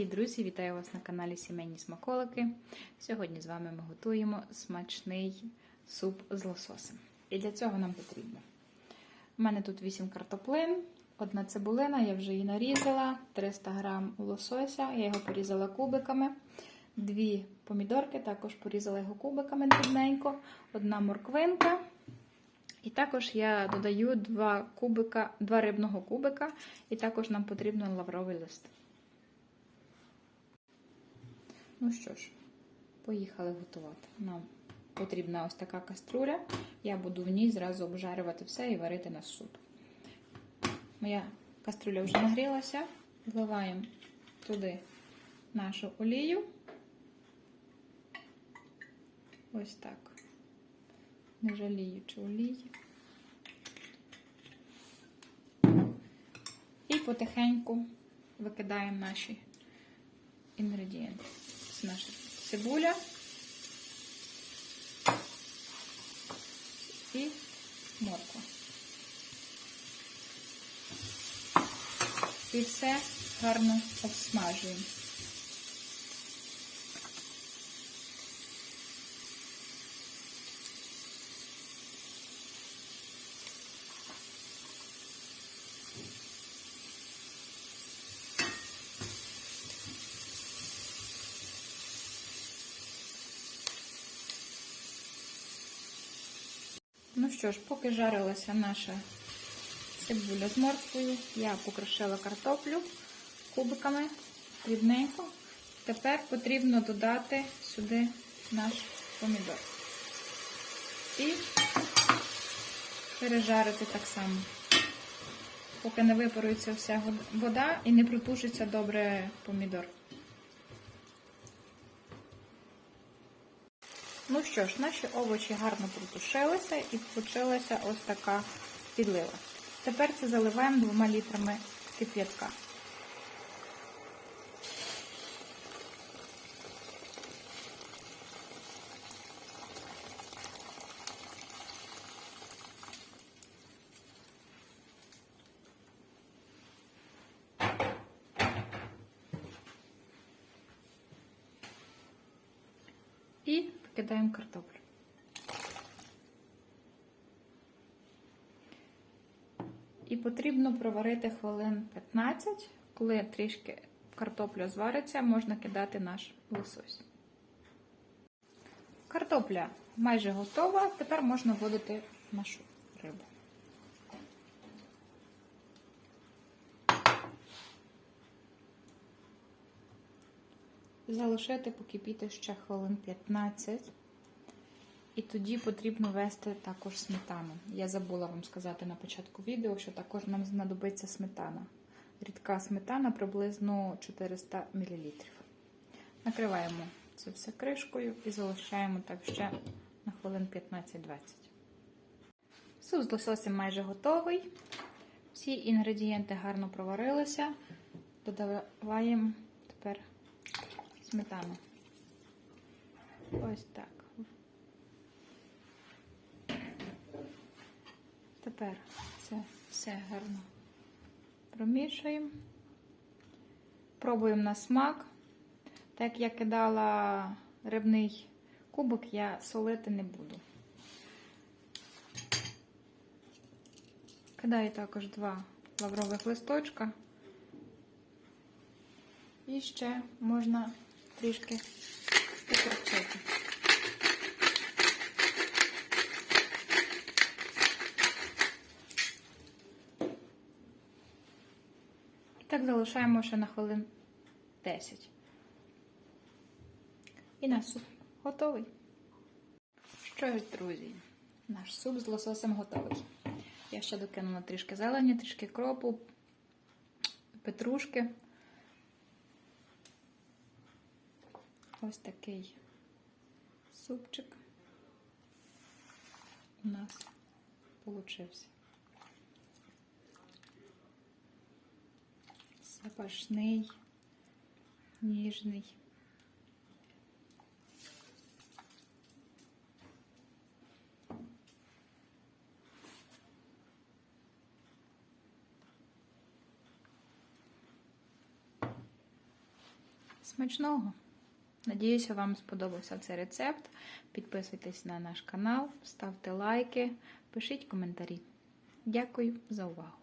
Привіт, друзі! Вітаю вас на каналі Сімейні Смаколики. Сьогодні з вами ми готуємо смачний суп з лососем. І для цього нам потрібно. У мене тут 8 картоплин, одна цибулина, я вже її нарізала, 300 грам лосося, я його порізала кубиками, дві помідорки, також порізала його кубиками дрібненько, одна морквинка. І також я додаю 2 кубика, 2 рибного кубика, і також нам потрібен лавровий лист. Ну що ж, поїхали готувати. Нам потрібна ось така каструля. Я буду в ній зразу обжарювати все і варити на суп. Моя каструля вже нагрілася. Вливаємо туди нашу олію. Ось так. Не жаліючи олії. І потихеньку викидаємо наші інгредієнти. Це наша цибуля і морква. І все гарно обсмажуємо. Ну що ж, поки жарилася наша цибуля з морквою, я покрошила картоплю кубиками дрібненько. Тепер потрібно додати сюди наш помідор. І пережарити так само, поки не випарується вся вода і не протушиться добре помідор. Ну що ж, наші овочі гарно протушилися і получилася ось така підлива. Тепер це заливаємо двома літрами кип'ятка. І викидаємо картоплю. І потрібно проварити хвилин 15, коли трішки картопля звариться, можна кидати наш лосось. Картопля майже готова, тепер можна вводити нашу рибу. Залишити покипіти ще хвилин 15. І тоді потрібно ввести також сметану. Я забула вам сказати на початку відео, що також нам знадобиться сметана. Рідка сметана приблизно 400 мл. Накриваємо це все кришкою і залишаємо так ще на хвилин 15-20. Суп з лососем майже готовий. Всі інгредієнти гарно проварилися. Додаваємо тепер сметану. Ось так. Тепер це все гарно промішуємо. Пробуємо на смак. Так як я кидала рибний кубок, я солити не буду. Кидаю також два лаврових листочка. І ще можна трішки покручити. Так залишаємо ще на хвилин 10. І наш суп готовий. Що ж, друзі, наш суп з лососем готовий. Я ще докинула трішки зелені, трішки кропу, петрушки. Ось такий супчик у нас получився. Запашний, ніжний. Смачного! Надіюся, вам сподобався цей рецепт. Підписуйтесь на наш канал, ставте лайки, пишіть коментарі. Дякую за увагу!